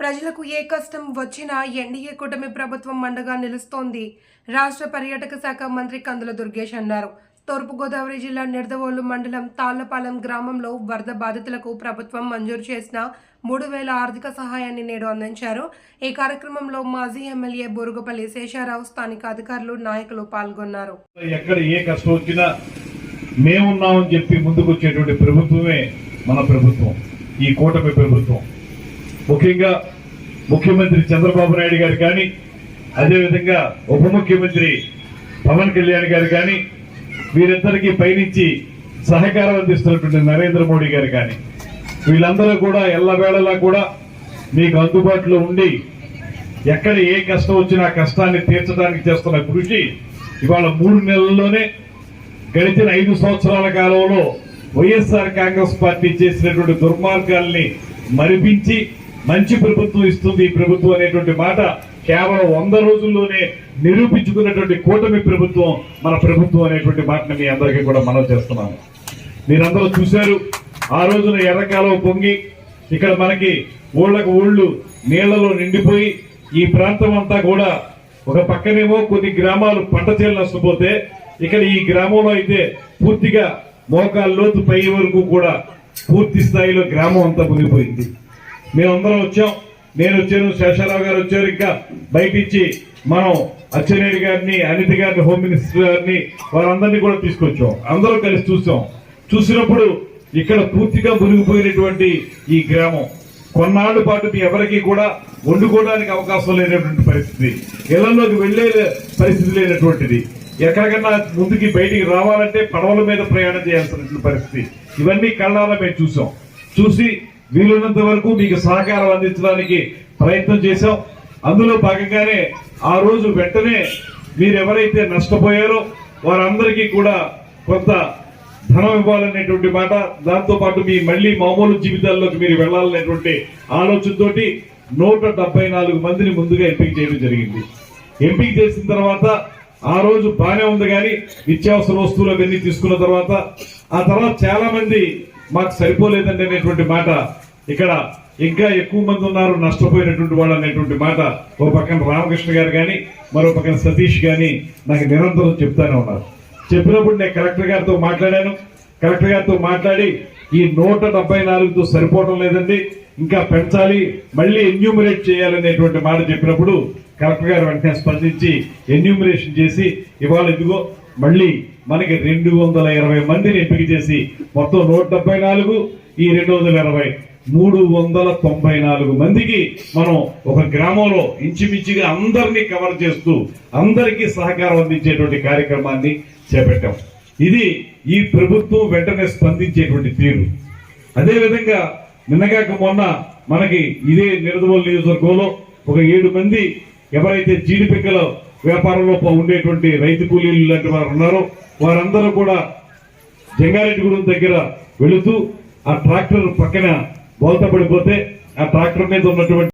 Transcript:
ప్రజలకు ఏ కష్టం వచ్చినా ఎన్డీఏ కూటమి ప్రభుత్వం మండగా నిలుస్తోంది. రాష్ట్ర పర్యాటక శాఖ మంత్రి కందుల దుర్గేష్ అన్నారు. తూర్పుగోదావరి జిల్లా నిడదవోలు మండలం తాళ్ళపాలెం గ్రామంలో వరద బాధితులకు ప్రభుత్వం మంజూరు చేసిన మూడు వేల ఆర్థిక సహాయాన్ని నేడు అందించారు. ఈ కార్యక్రమంలో మాజీ ఎమ్మెల్యే బొరుగుపల్లి శేషారావు స్థానిక అధికారులు నాయకులు పాల్గొన్నారు. ఎక్కడ ఏ కష్టం వచ్చినా మేమున్నామని చెప్పి ముందుకు వచ్చేటువంటి ప్రభుత్వమే మన ప్రభుత్వం ఈ కూటమి ప్రభుత్వం. ముఖ్యంగా ముఖ్యమంత్రి చంద్రబాబు నాయుడు గారు కానీ అదేవిధంగా ఉప ముఖ్యమంత్రి పవన్ కళ్యాణ్ గారు కానీ వీరిద్దరికీ పైనుంచి సహకారం అందిస్తున్నటువంటి నరేంద్ర మోడీ గారు కానీ వీళ్ళందరూ కూడా ఎల్లవేళలా కూడా మీకు అందుబాటులో ఉండి ఎక్కడ ఏ కష్టం వచ్చినా కష్టాన్ని తీర్చడానికి చేస్తున్న కృషి ఇవాళ మూడు నెలల్లోనే గడిచిన ఐదు సంవత్సరాల కాలంలో వైఎస్ఆర్ కాంగ్రెస్ పార్టీ చేసినటువంటి దుర్మార్గాల్ని మరిపించి మంచి ప్రభుత్వం ఇస్తుంది ఈ ప్రభుత్వం అనేటువంటి మాట కేవలం వంద రోజుల్లోనే నిరూపించుకున్నటువంటి కూటమి ప్రభుత్వం మన ప్రభుత్వం అనేటువంటి మాటని మీ అందరికీ కూడా మనం చేస్తున్నాము. మీరందరూ చూశారు ఆ రోజున ఎర్రకాలం పొంగి ఇక్కడ మనకి ఊళ్ళకు ఊళ్ళు నీళ్ళలో నిండిపోయి ఈ ప్రాంతం అంతా కూడా ఒక పక్కనేమో కొన్ని గ్రామాలు పంట చేలు నష్టపోతే ఇక్కడ ఈ గ్రామంలో అయితే పూర్తిగా మోకాళ్ళ లోతు పై వరకు కూడా పూర్తి స్థాయిలో గ్రామం అంతా మునిగిపోయింది. మేమందరం వచ్చాం. నేను వచ్చాను శేషారావు గారు వచ్చారు. ఇంకా బయట ఇచ్చి మనం అచ్చెనేని గారిని అనిత గారిని హోమ్ మినిస్టర్ గారిని వారందరినీ కూడా తీసుకొచ్చాం. అందరూ కలిసి చూసాం. చూసినప్పుడు ఇక్కడ పూర్తిగా మునిగిపోయినటువంటి ఈ గ్రామం. కొన్నాళ్ళు పాటు ఎవరికి కూడా వండుకోవడానికి అవకాశం లేనటువంటి పరిస్థితి. ఇళ్ళలోకి వెళ్ళే పరిస్థితి లేనటువంటిది. ఎక్కడికన్నా ముందుకి బయటికి రావాలంటే పడవల మీద ప్రయాణం చేయాల్సినటువంటి పరిస్థితి. ఇవన్నీ కళ్ళాల మేము చూసాం. చూసి వీలున్నంత వరకు మీకు సహకారం అందించడానికి ప్రయత్నం చేశాం. అందులో భాగంగానే ఆ రోజు వెంటనే మీరు ఎవరైతే నష్టపోయారో వారందరికీ కూడా కొంత ధనం ఇవ్వాలనేటువంటి మాట. దాంతో పాటు మీ మళ్ళీ మామూలు జీవితాల్లోకి మీరు వెళ్ళాలనేటువంటి ఆలోచనతోటి నూట డెబ్బై నాలుగు మందిని ముందుగా ఎంపిక చేయడం జరిగింది. ఎంపిక చేసిన తర్వాత ఆ రోజు బాగానే ఉంది కానీ నిత్యావసర వస్తువులు అవన్నీ తీసుకున్న తర్వాత ఆ తర్వాత చాలా మంది మాకు సరిపోలేదండి అనేటువంటి మాట. ఇక్కడ ఇంకా ఎక్కువ మంది ఉన్నారు నష్టపోయినటువంటి వాళ్ళు అనేటువంటి మాట. ఓ పక్కన రామకృష్ణ గారు కానీ మరో పక్కన సతీష్ కానీ నాకు నిరంతరం చెప్తానే ఉన్నారు. చెప్పినప్పుడు నేను కలెక్టర్ గారితో మాట్లాడాను. కలెక్టర్ గారితో మాట్లాడి ఈ నూట డెబ్బై నాలుగుతో సరిపోవడం లేదండి. ఇంకా పెంచాలి మళ్ళీ ఎన్యూమరేట్ చేయాలనేటువంటి మాట చెప్పినప్పుడు కలెక్టర్ గారు వెంటనే స్పందించి ఎన్యూమరేషన్ చేసి ఇవాళ ఇదిగో మళ్ళీ మనకి రెండు వందల ఇరవై మందిని ఎంపిక చేసి మొత్తం నూట డెబ్బై నాలుగు ఈ రెండు వందల ఇరవై మూడు వందల తొంభై నాలుగు మందికి మనం ఒక గ్రామంలో ఇంచుమించుగా అందరినీ కవర్ చేస్తూ అందరికీ సహకారం అందించేటువంటి కార్యక్రమాన్ని చేపట్టాం. ఇది ఈ ప్రభుత్వం వెంటనే స్పందించేటువంటి తీరు. అదేవిధంగా నిన్నగాక మొన్న మనకి ఇదే నిరదవోలు నియోజకవర్గంలో ఒక ఏడు మంది ఎవరైతే జీడిపిక్కలో వ్యాపారంలో ఉండేటువంటి రైతు కూలీలు లాంటి వారు ఉన్నారో. వారందరూ కూడా జంగారెడ్డిగూడెం దగ్గర వెళుతూ ఆ ట్రాక్టర్ పక్కన బోల్త పడిపోతే ఆ ట్రాక్టర్ మీద ఉన్నటువంటి